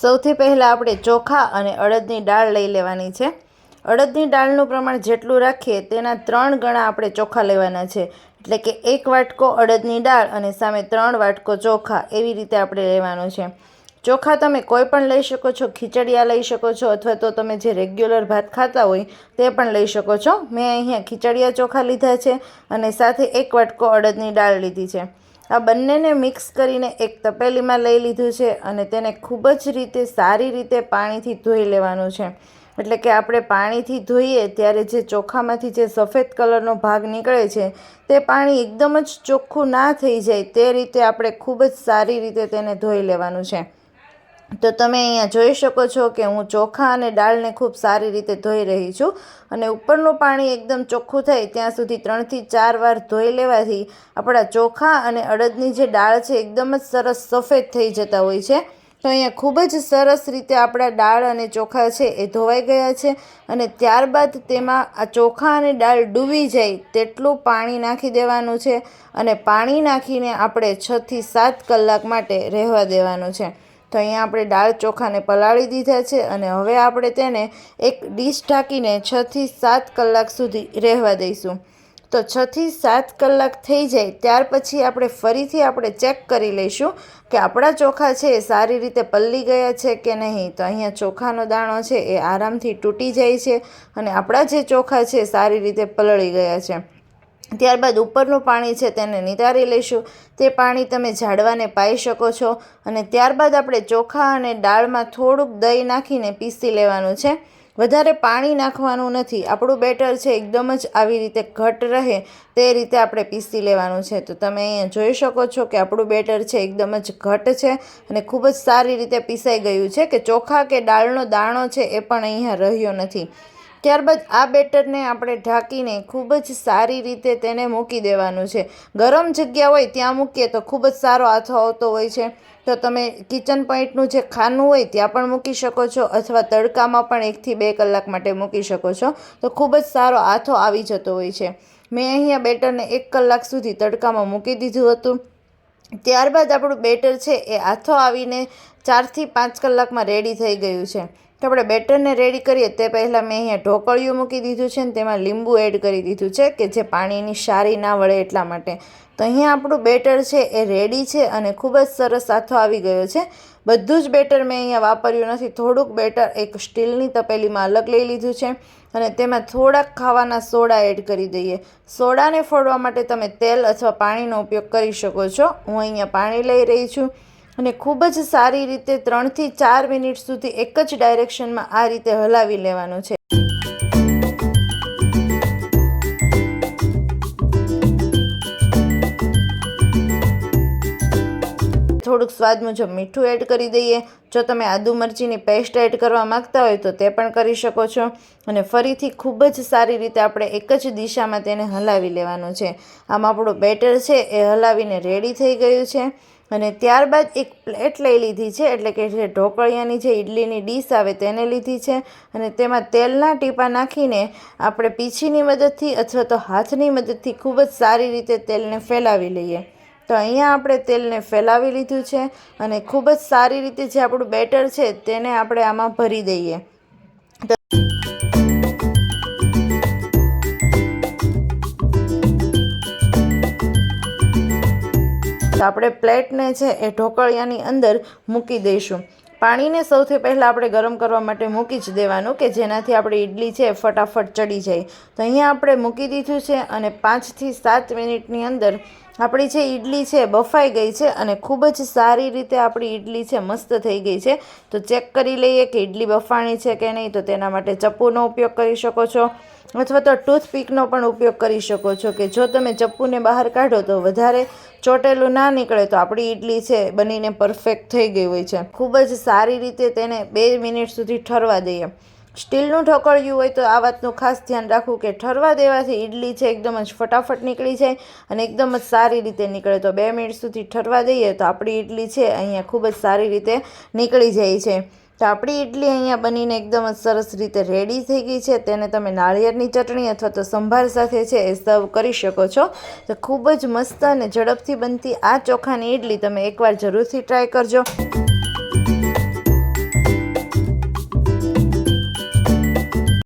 સૌથી પહેલાં આપણે ચોખા અને અડદની દાળ લઈ લેવાની છે. અડદની દાળનું પ્રમાણ જેટલું રાખીએ તેના ત્રણ ગણા આપણે ચોખા લેવાના છે. એટલે કે એક વાટકો અડદની દાળ અને સામે ત્રણ વાટકો ચોખા એવી રીતે આપણે લેવાનું છે. ચોખા તમે કોઈ પણ લઈ શકો છો, ખીચડિયા લઈ શકો છો, અથવા તો તમે જે રેગ્યુલર ભાત ખાતા હોય તે પણ લઈ શકો છો. મેં અહીંયા ખીચડિયા ચોખા લીધા છે અને સાથે એક વાટકો અડદની દાળ લીધી છે. આ બંનેને મિક્સ કરીને એક તપેલીમાં લઈ લીધું છે અને તેને ખૂબ જ રીતે સારી રીતે પાણીથી ધોઈ લેવાનું છે. એટલે કે આપણે પાણીથી ધોઈએ ત્યારે જે ચોખામાંથી જે સફેદ કલરનો ભાગ નીકળે છે તે પાણી એકદમ જ ચોખ્ખું ના થઈ જાય તે રીતે આપણે ખૂબ જ સારી રીતે તેને ધોઈ લેવાનું છે. તો તમે અહીંયા જોઈ શકો છો કે હું ચોખા અને દાળને ખૂબ સારી રીતે ધોઈ રહી છું અને ઉપરનું પાણી એકદમ ચોખ્ખું થાય ત્યાં સુધી ત્રણથી ચાર વાર ધોઈ લેવાથી આપણા ચોખા અને અડદની જે દાળ છે એકદમ જ સરસ સફેદ થઈ જતા હોય છે. તો અહીંયા ખૂબ જ સરસ રીતે આપણા દાળ અને ચોખા છે એ ધોવાઈ ગયા છે અને ત્યારબાદ તેમાં આ ચોખા અને દાળ ડૂબી જાય તેટલું પાણી નાખી દેવાનું છે અને પાણી નાખીને આપણે છથી સાત કલાક માટે રહેવા દેવાનું છે. તો અહીંયા આપણે દાળ ચોખાને પલાળી દીધા છે અને હવે આપણે તેને એક ડીશ ઢાંકીને છથી સાત કલાક સુધી રહેવા દઈશું. તો છથી સાત કલાક થઈ જાય ત્યાર પછી આપણે ફરીથી આપણે ચેક કરી લઈશું કે આપણા ચોખા છે એ સારી રીતે પલળી ગયા છે કે નહીં. તો અહીંયા ચોખાનો દાણો છે એ આરામથી તૂટી જાય છે અને આપણા જે ચોખા છે સારી રીતે પલળી ગયા છે. ત્યારબાદ ઉપરનું પાણી છે તેને નિતારી લઈશું. તે પાણી તમે ઝાડવાને પાઈ શકો છો અને ત્યારબાદ આપણે ચોખા અને દાળમાં થોડુંક દહીં નાખીને પીસી લેવાનું છે. વધારે પાણી નાખવાનું નથી. આપણું બેટર છે એકદમ જ આવી રીતે ઘટ રહે તે રીતે આપણે પીસી લેવાનું છે. તો તમે અહીંયા જોઈ શકો છો કે આપણું બેટર છે એકદમ જ ઘટ છે અને ખૂબ જ સારી રીતે પીસાઈ ગયું છે કે ચોખા કે દાળનો દાણો છે એ પણ અહીંયા રહ્યો નથી. ત્યારબાદ આ બેટરને આપણે ઢાંકીને ખૂબ જ સારી રીતે તેને મૂકી દેવાનું છે. ગરમ જગ્યા હોય ત્યાં મૂકીએ તો ખૂબ જ સારો આથો આવતો હોય છે. તો તમે કિચન પોઈન્ટનું જે ખાનું હોય ત્યાં પણ મૂકી શકો છો અથવા તડકામાં પણ એકથી બે કલાક માટે મૂકી શકો છો. તો ખૂબ જ સારો આથો આવી જતો હોય છે. મેં અહીંયા બેટરને એક કલાક સુધી તડકામાં મૂકી દીધું હતું. ત્યારબાદ આપણું બેટર છે એ આથો આવીને ચારથી પાંચ કલાકમાં રેડી થઈ ગયું છે. તો આપણે બેટરને રેડી કરીએ તે પહેલાં મેં અહીંયા ઢોકળિયું મૂકી દીધું છે ને તેમાં લીંબુ એડ કરી દીધું છે કે જે પાણીની સારી ના વળે એટલા માટે. તો અહીંયા આપણું બેટર છે એ રેડી છે અને ખૂબ જ સરસ સાથો આવી ગયો છે. બધું જ બેટર મેં અહીંયા વાપર્યું નથી. થોડુંક બેટર એક સ્ટીલની તપેલીમાં અલગ લઈ લીધું છે અને તેમાં થોડાક ખાવાના સોડા એડ કરી દઈએ. સોડાને ફોડવા માટે તમે તેલ અથવા પાણીનો ઉપયોગ કરી શકો છો. હું અહીંયા પાણી લઈ રહી છું. અને ખૂબ જ સારી રીતે ત્રણથી ચાર મિનિટ સુધી એક જ ડાયરેક્શનમાં આ રીતે હલાવી લેવાનું છે. થોડુંક સ્વાદ મુજબ મીઠું એડ કરી દઈએ. જો તમે આદુ મરચીની પેસ્ટ એડ કરવા માંગતા હોય તો તે પણ કરી શકો છો. અને ફરીથી ખૂબ જ સારી રીતે આપણે એક જ દિશામાં તેને હલાવી લેવાનું છે. આમ આપણું બેટર છે એ હલાવીને રેડી થઈ ગયું છે. અને ત્યારબાદ એક પ્લેટ લઈ લીધી છે, એટલે કે જે ઢોકળિયાની જે ઇડલીની ડીશ આવે તેને લીધી છે. અને તેમાં તેલના ટીપા નાખીને આપણે પીછીની મદદથી અથવા તો હાથની મદદથી ખૂબ જ સારી રીતે તેલને ફેલાવી લઈએ. તો અહીંયા આપણે તેલને ફેલાવી લીધું છે અને ખૂબ જ સારી રીતે જે આપણું બેટર છે તેને આપણે આમાં ભરી દઈએ. તો આપણે પ્લેટને છે એ ઢોકળિયાની અંદર મૂકી દઈશું. પાણીને સૌથી પહેલાં આપણે ગરમ કરવા માટે મૂકી જ દેવાનું કે જેનાથી આપણી ઇડલી છે ફટાફટ ચડી જાય. તો અહીંયા આપણે મૂકી દીધું છે અને પાંચથી સાત મિનિટની અંદર આપણી જે ઇડલી છે બફાઈ ગઈ છે અને ખૂબ જ સારી રીતે આપણી ઇડલી છે મસ્ત થઈ ગઈ છે. તો ચેક કરી લઈએ કે ઇડલી બફાણી છે કે નહીં. તો તેના માટે ચપ્પુનો ઉપયોગ કરી શકો છો. અથવા તો ટૂથપીકનો પણ ઉપયોગ કરી શકો છો કે જો તમે ચપ્પુને બહાર કાઢો તો વધારે ચોટેલું ના નીકળે તો આપણી ઇડલી છે બનીને પરફેક્ટ થઈ ગઈ હોય છે. ખૂબ જ સારી રીતે તેને બે મિનિટ સુધી ઠરવા દઈએ. સ્ટીલનું ઢોકળ્યું હોય તો આ વાતનું ખાસ ધ્યાન રાખવું કે ઠરવા દેવાથી ઈડલી છે એકદમ જ ફટાફટ નીકળી જાય અને એકદમ જ સારી રીતે નીકળે. તો બે મિનિટ સુધી ઠરવા દઈએ તો આપણી ઈડલી છે અહીંયા ખૂબ જ સારી રીતે નીકળી જાય છે. તો આપણી ઈડલી અહીંયા બનીને એકદમ જ સરસ રીતે રેડી થઈ ગઈ છે. તેને તમે નાળિયેરની ચટણી અથવા તો સંભાર સાથે છે એ સર્વ કરી શકો છો. તો ખૂબ જ મસ્ત અને ઝડપથી બનતી આ ચોખાની ઈડલી તમે એકવાર જરૂરથી ટ્રાય કરજો.